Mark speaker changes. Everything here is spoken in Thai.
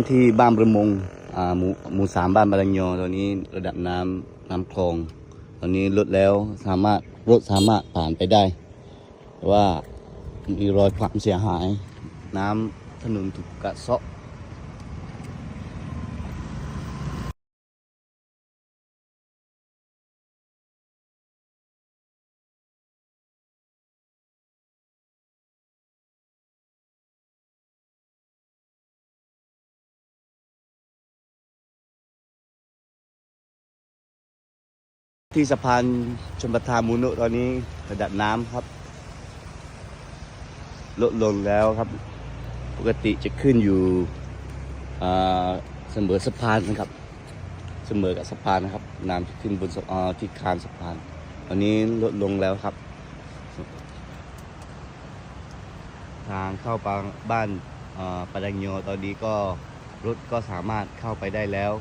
Speaker 1: ำที่บ้านประมงหมู่หมู่สามบ้านบารังยอตอนนี้ระดับน้ำน้ำคลอง ตอนนี้ลดแล้วสามารถรถสามารถผ่านไปได้ แต่ว่ามีรอยความเสียหาย น้ำถนนถูกกระเซาะ ที่สะพานชนประทานมูนุตอนนี้ระดับน้ำครับ ลดลงแล้วครับ ปกติจะขึ้นอยู่เสมอสะพานนะครับ เสมอกับสะพานนะครับน้ำขึ้นบนที่คานสะพานตอนนี้ลดลงแล้วครับ ทางเข้าปบ้านปาดังโยตอนนี้ก็รถก็สามารถเข้าไปได้แล้ว